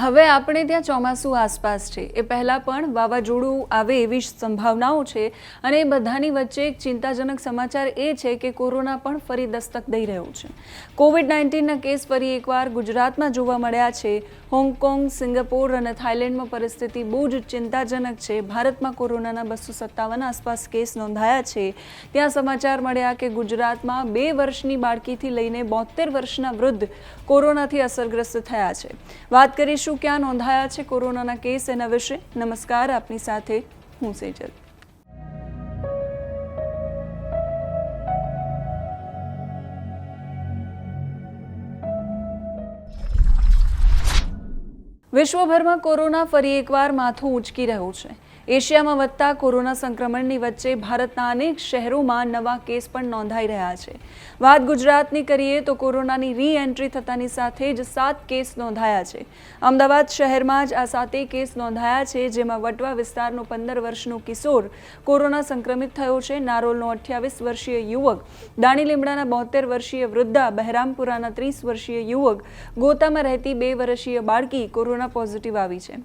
હવે આપણે ત્યાં ચોમાસું આસપાસ છે. એ પહેલાં પણ વાવાઝોડું આવે એવી સંભાવનાઓ છે અને એ બધાની વચ્ચે એક ચિંતાજનક સમાચાર એ છે કે કોરોના પણ ફરી દસ્તક દઈ રહ્યું છે. કોવિડ નાઇન્ટીનના કેસ ફરી એકવાર ગુજરાતમાં જોવા મળ્યા છે. હોંગકોંગ, સિંગાપોર અને થાઇલેન્ડમાં પરિસ્થિતિ બહુ જ ચિંતાજનક છે. ભારતમાં કોરોનાના બસો સત્તાવન આસપાસ કેસ નોંધાયા છે. ત્યાં સમાચાર મળ્યા કે ગુજરાતમાં બે વર્ષની બાળકીથી લઈને બોતેર વર્ષના વૃદ્ધ કોરોનાથી અસરગ્રસ્ત થયા છે. વાત કરીશું ક્યાં નોંધાયા છે કોરોનાના કેસ એના વિશે? નમસ્કાર, આપની સાથે હું સેજલ. વિશ્વભરમાં કોરોના ફરી એકવાર માથું ઉંચકી રહ્યું છે. એશિયામાં વધતા કોરોના સંક્રમણની વચ્ચે ભારતના અનેક શહેરોમાં નવા કેસ પણ નોંધાઈ રહ્યા છે. વાત ગુજરાતની કરીએ તો કોરોનાની રી એન્ટ્રી થતાની સાથે જ સાત કેસ નોંધાયા છે. અમદાવાદ શહેરમાં જ આ સાતે કેસ નોંધાયા છે, જેમાં વટવા વિસ્તારનો પંદર વર્ષનો કિશોર કોરોના સંક્રમિત થયો છે. નારોલનો અઠ્યાવીસ વર્ષીય યુવક, દાણી લીમડાના બોતેર વર્ષીય વૃદ્ધા, બહેરામપુરાના ત્રીસ વર્ષીય યુવક, ગોતામાં રહેતી બે વર્ષીય બાળકી કોરોના પોઝિટિવ આવી છે.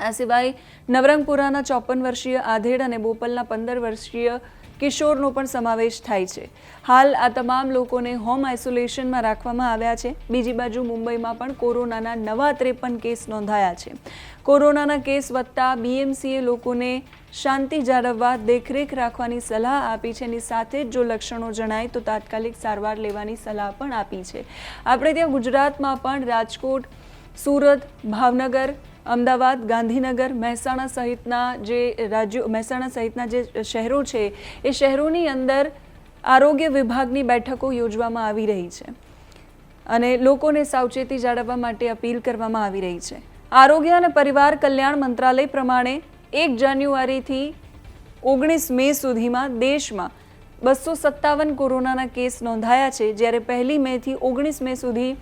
આ સિવાય નવરંગપુરાના ચોપન વર્ષીય આધેડ અને બોપલના પંદર વર્ષીય કિશોરનો પણ સમાવેશ થાય છે. હાલ આ તમામ લોકોને હોમ આઇસોલેશનમાં રાખવામાં આવ્યા છે. બીજી બાજુ મુંબઈમાં પણ કોરોનાના નવા ત્રેપન કેસ નોંધાયા છે. કોરોનાના કેસ વધતા બીએમસીએ લોકોને શાંતિ જાળવવા દેખરેખ રાખવાની સલાહ આપી છે. એની સાથે જ જો લક્ષણો જણાય તો તાત્કાલિક સારવાર લેવાની સલાહ પણ આપી છે. આપણે ત્યાં ગુજરાતમાં પણ રાજકોટ, સુરત, ભાવનગર અમદાવાદ, ગાંધીનગર, મહેસાણા સહિતના જે રાજ્યો, મહેસાણા સહિતના જે શહેરો છે, એ શહેરોની અંદર આરોગ્ય વિભાગની બેઠકો યોજવામાં આવી રહી છે. અને લોકોને સાવચેતી જાળવવા માટે અપીલ કરવામાં આવી રહી છે. આરોગ્ય અને પરિવાર કલ્યાણ મંત્રાલય પ્રમાણે એક જાન્યુઆરીથી ઓગણીસ મે સુધીમાં દેશમાં બસો સત્તાવન કોરોનાના કેસ નોંધાયા છે, જ્યારે પહેલી મેથી ઓગણીસ મે સુધી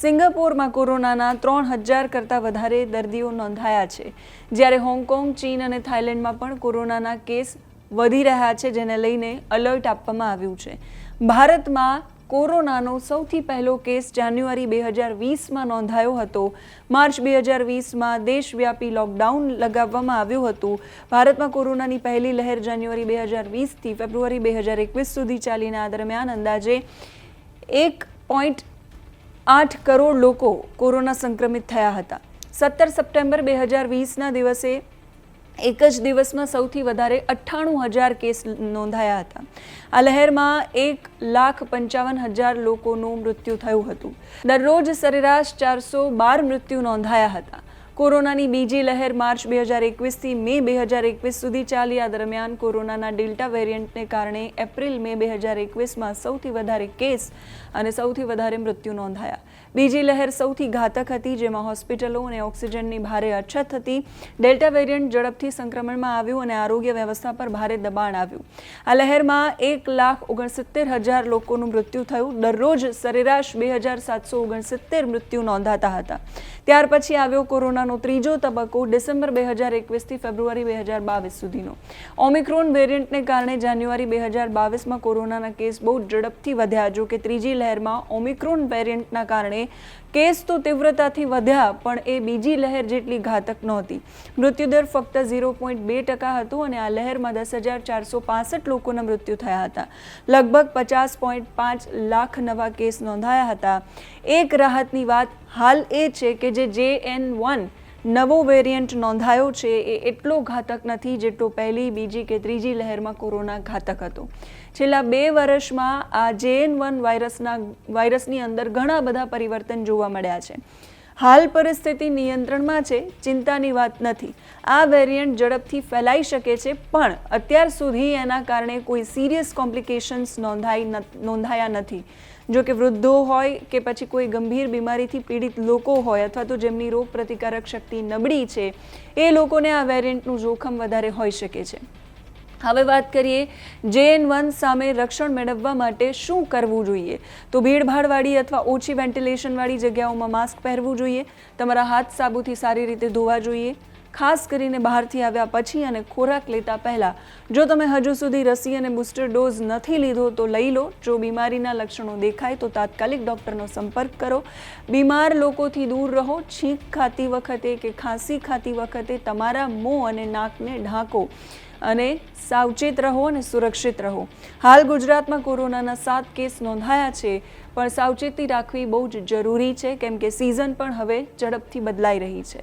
સિંગાપોરમાં કોરોનાના ત્રણ હજાર કરતાં વધારે દર્દીઓ નોંધાયા છે. જ્યારે હોંગકોંગ, ચીન અને થાઇલેન્ડમાં પણ કોરોનાના કેસ વધી રહ્યા છે, જેને લઈને અલર્ટ આપવામાં આવ્યું છે. ભારતમાં કોરોનાનો સૌથી પહેલો કેસ જાન્યુઆરી બે હજાર વીસમાં નોંધાયો હતો. માર્ચ બે હજાર વીસમાં દેશવ્યાપી લોકડાઉન લગાવવામાં આવ્યું હતું. ભારતમાં કોરોનાની પહેલી લહેર જાન્યુઆરી બે હજાર વીસથી ફેબ્રુઆરી બે હજાર એકવીસ સુધી ચાલીને આ દરમિયાન અંદાજે એક પોઈન્ટ આઠ કરોડ લોકો કોરોના સંક્રમિત થયા હતા. સત્તર સપ્ટેમ્બર બે હજાર વીસના દિવસે એક જ દિવસમાં સૌથી વધારે અઠ્ઠાણું હજાર કેસ નોંધાયા હતા. આ લહેરમાં એક લાખ પંચાવન હજાર લોકોનું મૃત્યુ થયું હતું. દરરોજ સરેરાશ ચારસો બાર મૃત્યુ નોંધાયા હતા. કોરોનાની બીજી લહેર માર્ચ બે હજાર એકવીસથી મે બે હજાર એકવીસ સુધી ચાલી. આ દરમિયાન કોરોનાના ડેલ્ટા વેરિયન્ટને કારણે એપ્રિલ મે બે હજાર એકવીસમાં સૌથી વધારે કેસ અને સૌથી વધારે મૃત્યુ નોંધાયા. બીજી લહેર સૌથી ઘાતક હતી, જેમાં હોસ્પિટલો અને ઓક્સિજનની ભારે અછત હતી. ડેલ્ટા વેરિયન્ટ ઝડપથી સંક્રમણમાં આવ્યું અને આરોગ્ય વ્યવસ્થા પર ભારે દબાણ આવ્યું. આ લહેરમાં એક લાખ ઓગણસિત્તેર હજાર લોકોનું મૃત્યુ થયું. દરરોજ સરેરાશ બે હજાર સાતસો ઓગણસિત્તેર મૃત્યુ નોંધાતા હતા. ત્યાર પછી આવ્યો કોરોનાનો ત્રીજો તબક્કો ડિસેમ્બર બે હજાર એકવીસથી ફેબ્રુઆરી બે હજાર બાવીસ સુધીનો. ઓમિક્રોન વેરિયન્ટને કારણે જાન્યુઆરી બે હજાર બાવીસમાં કોરોનાના કેસ બહુ ઝડપથી વધ્યા. જો કે ત્રીજી લહેરમાં ઓમિક્રોન વેરિયન્ટના કારણે કેસ તો તીવ્રતાથી વધ્યા, પણ એ બીજી લહેર જેટલી ઘાતક નહોતી. મૃત્યુદર ફક્ત ઝીરો પોઈન્ટ બે ટકા હતું અને આ લહેરમાં દસ હજાર ચારસો પાસઠ લોકોના મૃત્યુ થયા હતા. લગભગ પચાસ પોઈન્ટ પાંચ લાખ નવા કેસ નોંધાયા હતા. એક રાહતની વાત હાલ એ છે કે જે જે એન વન નવો વેરિયન્ટ નોંધાયો છે એ એટલો ઘાતક નથી જેટલો પહેલી, બીજી કે ત્રીજી લહેરમાં કોરોના ઘાતક હતો. છેલ્લા બે વર્ષમાં આ જેએન વન વાયરસના વાયરસની અંદર ઘણા બધા પરિવર્તન જોવા મળ્યા છે. હાલ પરિસ્થિતિ નિયંત્રણમાં છે, ચિંતાની વાત નથી. આ વેરિયન્ટ ઝડપથી ફેલાઈ શકે છે, પણ અત્યાર સુધી એના કારણે કોઈ સિરિયસ કોમ્પ્લિકેશન્સ નોંધાઈ નોંધાયા નથી. જો કે વૃદ્ધો હોય કે પછી કોઈ ગંભીર બીમારીથી પીડિત લોકો હોય અથવા તો જેમની રોગ પ્રતિકારક શક્તિ નબળી છે, એ લોકોને આ વેરિયન્ટનું જોખમ વધારે હોઈ શકે છે. હવે વાત કરીએ જેએન વન સામે રક્ષણ મેળવવા માટે શું કરવું જોઈએ? તો ભીડભાડવાળી અથવા ઓછી વેન્ટિલેશનવાળી જગ્યાઓમાં માસ્ક પહેરવું જોઈએ, તમારા હાથ સાબુથી સારી રીતે ધોવા જોઈએ ખાસ કરીને બહારથી આવ્યા પછી અને ખોરાક લેતા પહેલાં, જો તમે હજુ સુધી રસી અને બૂસ્ટર ડોઝ નથી લીધો, તો લઈ લો. જો બીમારીના લક્ષણો દેખાય, તો તાત્કાલિક ડૉક્ટરનો સંપર્ક કરો. બીમાર લોકોથી દૂર રહો. છીંક ખાતી વખતે કે ખાંસી ખાતી વખતે તમારા મોં અને નાકને ઢાંકો અને સાવચેત રહો અને સુરક્ષિત રહો. હાલ ગુજરાતમાં કોરોનાના સાત કેસ નોંધાયા છે, પણ સાવચેતી રાખવી બહુ જ જરૂરી છે, કેમ કે સિઝન પણ હવે ઝડપથી બદલાઈ રહી છે.